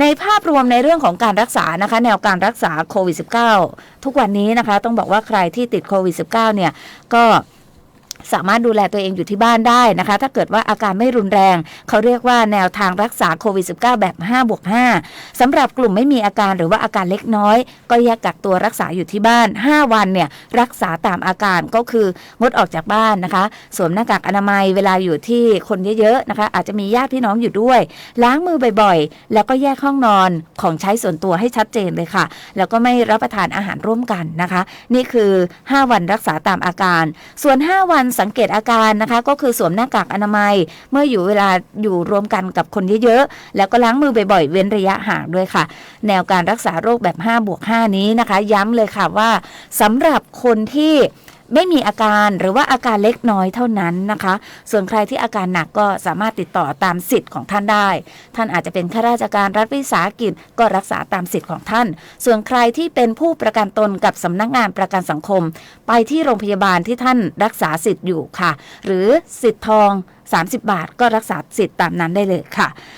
ในภาพรวมในเรื่องของการรักษานะคะ แนวการรักษาโควิด -19 ทุกวันนี้นะคะ ต้องบอกว่าใครที่ติดโควิด -19 เนี่ยก็ สามารถดูแลตัวเองอยู่ที่บ้านได้นะคะ ถ้าเกิดว่าอาการไม่รุนแรง เขาเรียกว่าแนวทางรักษาโควิด -19 แบบ5บวก5สำหรับกลุ่มไม่มีอาการหรือว่าอาการเล็กน้อย ก็แยกกักตัวรักษาอยู่ที่บ้าน 5 วันเนี่ยรักษาตามอาการก็คืองดออกจากบ้านนะคะ สวมหน้ากากอนามัยเวลาอยู่ที่คนเยอะๆนะคะ อาจจะมีญาติพี่น้องอยู่ด้วย ล้างมือบ่อยๆ แล้วก็แยกห้องนอนของใช้ส่วนตัวให้ชัดเจนเลยค่ะ แล้วก็ไม่รับประทานอาหารร่วมกันนะคะ นี่คือ 5 วันรักษาตามอาการ ส่วน 5 วันสังเกตอาการนะคะ ก็คือสวมหน้ากากอนามัย เมื่ออยู่เวลาอยู่รวมกันกับคนเยอะๆ แล้วก็ล้างมือบ่อยๆ เว้นระยะห่างด้วยค่ะ แนวการรักษาโรคแบบ5บวก5นี้นะคะ ย้ำเลยค่ะว่าสำหรับคนที่ ไม่มีอาการหรือว่าอาการเล็กน้อยเท่านั้นนะคะ ส่วนใครที่อาการหนักก็สามารถติดต่อตามสิทธิ์ของท่านได้ ท่านอาจจะเป็นข้าราชการรัฐวิสาหกิจก็รักษาตามสิทธิ์ของท่าน ส่วนใครที่เป็นผู้ประกันตนกับสำนักงานประกันสังคม ไปที่โรงพยาบาลที่ท่านรักษาสิทธิ์อยู่ค่ะ หรือสิทธิ์ทอง 30 บาทก็รักษาสิทธิ์ตามนั้นได้เลยค่ะ